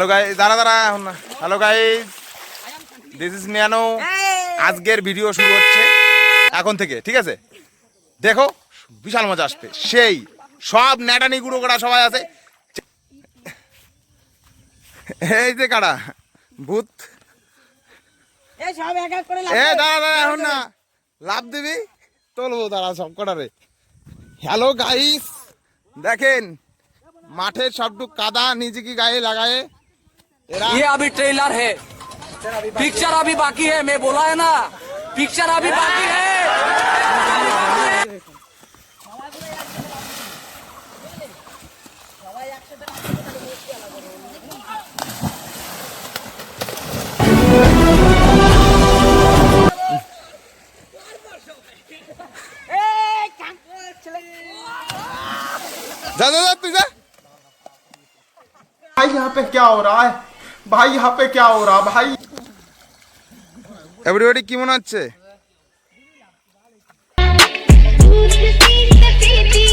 Hello guy দাঁড়া দাঁড়া এখন না। হ্যালো গাইজ দিস ইজ নিয়ানো আজকের ভিডিও শুরু হচ্ছে এখন থেকে ঠিক আছে? দেখো বিশাল মজা আসবে সেই সব ন্যাটানি গুঁড়ো করা সবাই আছে। এই যে কারা? ভূত। এ দাঁড়া দাঁড়া এখন না। লাভ দিবি? তোলবো দাঁড়া সব কটারে। হ্যালো গাইস দেখেন মাঠের সবটুক কাদা নিজেকে গায়ে লাগায়ে ये अभी ट्रेलर है। पिक्चर अभी बाकी है, मैं बोला है ना। पिक्चर अभी बाकी है। जा जा जा तू यहाँ पे क्या हो रहा है? भाई यहाँ पे क्या हो रहा है भाई এভরিবডি কি মনে হচ্ছে दूध सी सफेदी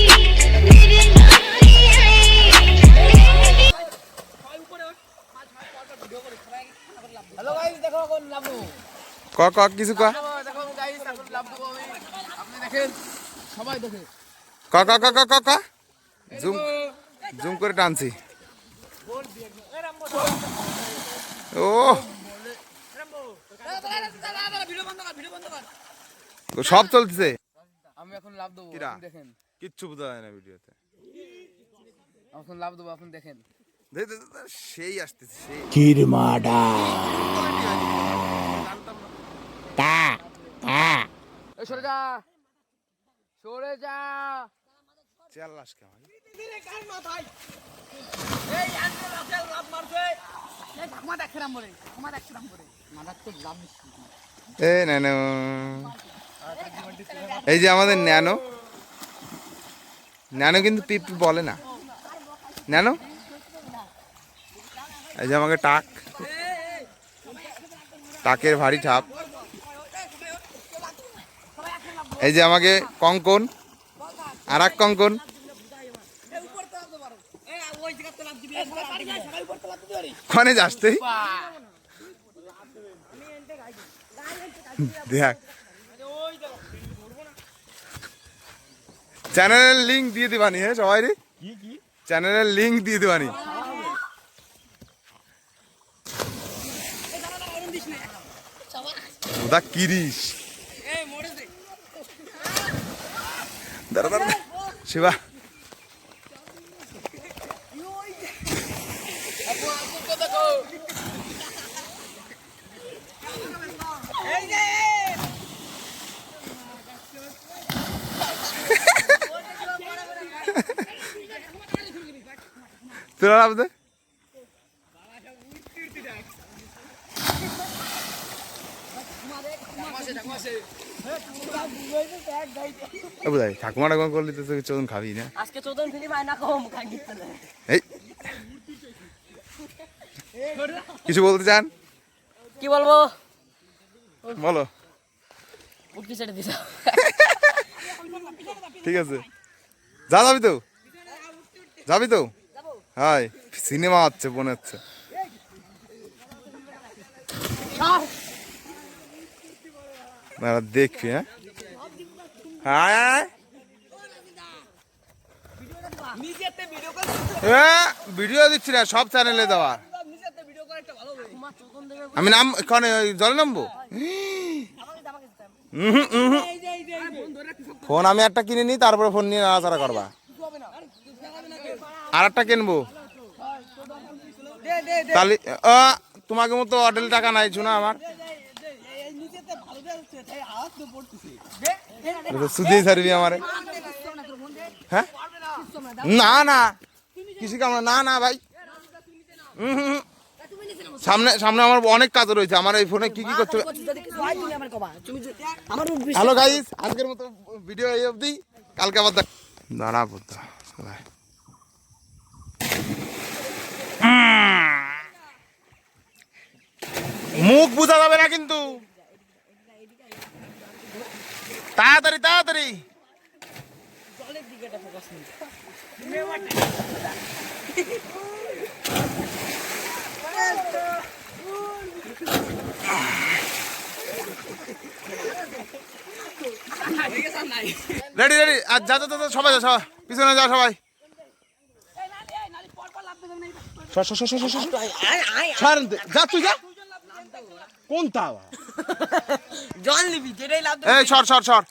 मेरे नारी है হ্যালো গাইস দেখো কোন লাভু ক ক কিছু ক দেখো গাইস এখন লাভু আমি আপনি দেখেন সবাই দেখে ক ক ক ক ক ক জুম জুম করে টানছি ও ভিডিও বন্ধ কর ভিডিও বন্ধ কর ও সব চলছে আমি এখন লাভ দেবো দেখেন। কিচ্ছু বোঝা যায় না ভিডিওতে। এখন লাভ দেবো আপনি দেখেন। সেই আসতেছে সেই। এই সরে যা সরে যা। কেমন? এই আন্ডার লাভ মারছে। এ ন্যানো এই যে আমাদের ন্যানো। ন্যানো কিন্তু পিপি বলে না। ন্যানো? এই যে আমাকে টাক। টাকের ভারী ঠাপ। এই যে আমাকে কঙ্কন। আর এক কঙ্কন। ক্ষণে যাস তুই। দেখ। চ্যানেলের লিঙ্ক দিয়ে দিবানি হ্যাঁ সবাই রে? চ্যানেলের লিঙ্ক দিয়ে দিবানি। ওদা কিরিস দাঁড়া দাঁড়া। শিবা। তোরা বোধহয় ঠাকুমা ঠাকুমা করলে তো চোদন খাবি না? আজকে চোদন ফিলিম আয় না কম খাই এই কিছু বলতে চান? কি বলব? বলো। ছেড়ে ঠিক আছে। যা যাবি তো? যাবি তো? হাই সিনেমা হচ্ছে মনে হচ্ছে। দেখবি হ্যাঁ? হ্যাঁ হ্যাঁ ভিডিও দিচ্ছি না সব চ্যানেলে দেওয়া। আমি নাম এখানে ওই জলে নামবো? উহুম, উহুম। এই যে এই যে এই ফোন আমি একটা কিনে নিই তারপরে ফোন নিয়ে নাড়াচাড়া করবা। আর একটা কিনবো। দে দে দে। তাহলে তোমাকে মতো অডেল টাকা নাই শোনা আমার। হ্যাঁ? না না। কামনা না না, ভাই। হুম। সামনে সামনে আমার অনেক কাজ রয়েছে। আমার এই ফোনে কি কি করতে কিছু হয় হ্যালো গাইস আজকের মতো ভিডিও এই অবধি। কালকে আবার দেখ দাঁড়া বুদ্ধা মুখ বোঝা যাবে না কিন্তু। তাড়াতাড়ি তাড়াতাড়ি। জলের দিকেটা ফোকাস রেডি রেডি আর যা যা যা সবাই যা সবাই। পিছনে যা সবাই। যা তুই যা। কোন তাওয়া জল নিবি যেটাই লাভ এই সর সর সর।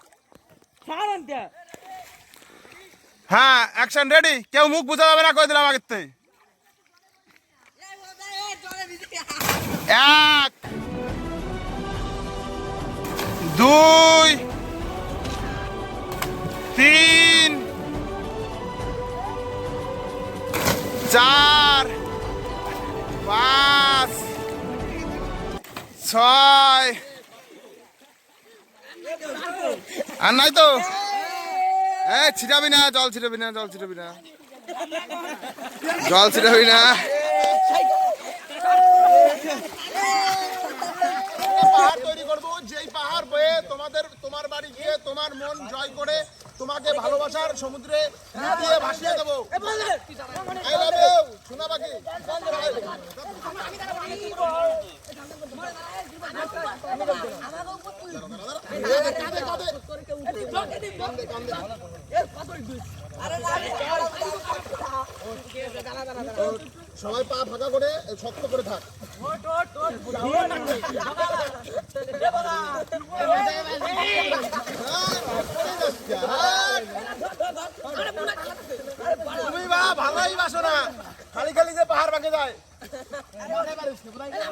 হ্যাঁ অ্যাকশন রেডি কেউ মুখ বুঝা যাবে না কই দিলাম আগের থেকে। এক দুই তিন চার। ছয়। আর নাই তো? এ ছিটাবি না, জল ছিটাবি না, জল ছিটাবি না। জল ছিটাবি না। পাহাড় তৈরি করব, যেই পাহাড় বয়ে তোমাদের, তোমার বাড়ি গিয়ে তোমার মন জয় করে তোমাকে ভালোবাসার সমুদ্রে দিয়ে ভাসিয়ে দেবো। পাখি। সবাই পা ফাঁকা করে শক্ত করে থাক তুমি বা ভালোই বাসো না খালি খালি যে পাহাড় ভাঙে যায় আবার, আবার,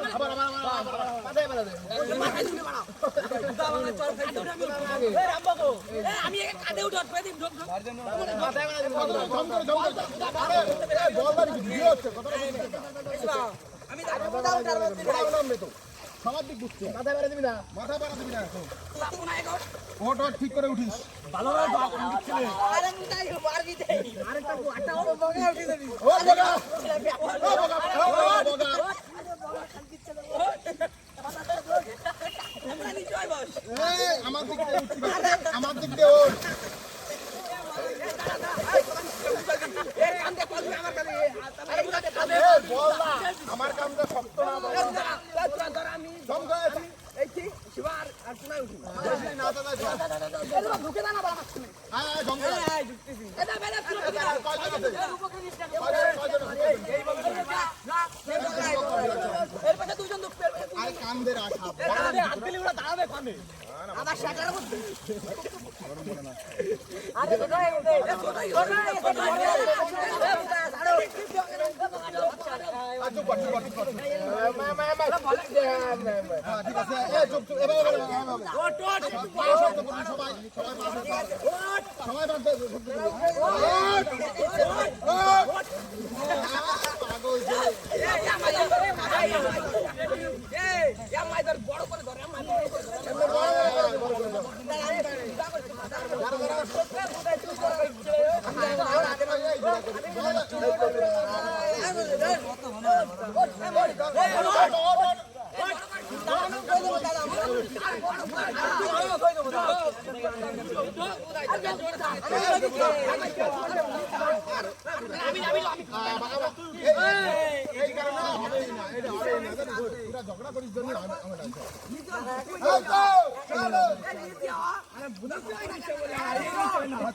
আবার, আবার, আবার, মাথায় বেড়া দে। আমি একে কাঁধে উঠে উঠবে দিন ঢোক ঢোক মাথায় বেড়া দে, কতটা ঝম করে, ঝম করে। আরে, এ, বল বাড়ি করে। আমি কোথাও উঠার মধ্যে কোথাও নামবে তো। সবার দিক বুঝছে। মাথায় বেড়া দিবি না মাথায় বেড়া দিবি না তো। লাভ না এগো ওঠ ওঠ ঠিক করে উঠিস আরে মুটাই মারবি দে আরেকটা আটা ওর বগা উঠে দিবি ও বগা ও বগা ও বগা আমরা নিচয় বস এই, আমার দিক শক্ত না বাবা শুনে আয়, আয়, ঝম করে। এই ঢুকতেছি এটা বেলা শুরু করে আর কয়জন আছে? কয়জন, কয়জন আছে? এর পাশে দুজন ঢুকবে এর আশা আবার শাটার মধ্যে আরে চুপ কর, ছেলে। বড় করে ধরে আমার এই কারণে হবেই না, এটা হবেই না, জানিস? তোরা ঝগড়া করিস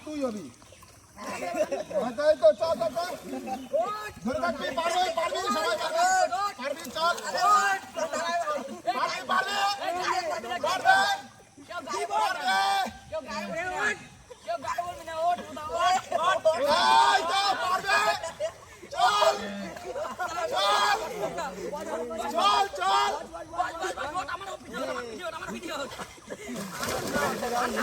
তুই হবি হ্যাঁ, তো চল, চল, চল। পারবি, পারবি। পারবে। কি পারবে? এই তো, পারবে। চল। চল, চল, চল। চল, হয়ে।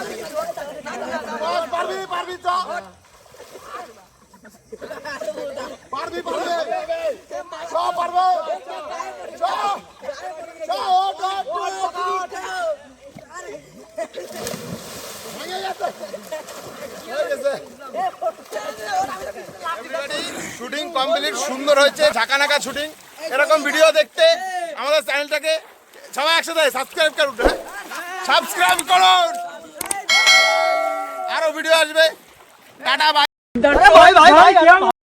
শুটিং কমপ্লিট সুন্দর হয়েছে, ঝাঁকানাকা শুটিং এরকম ভিডিও দেখতে আমাদের চ্যানেলটাকে সবাই একসাথে সাবস্ক্রাইব করুন হ্যাঁ সাবস্ক্রাইব করুন ভিডিও আসবে। Tata bye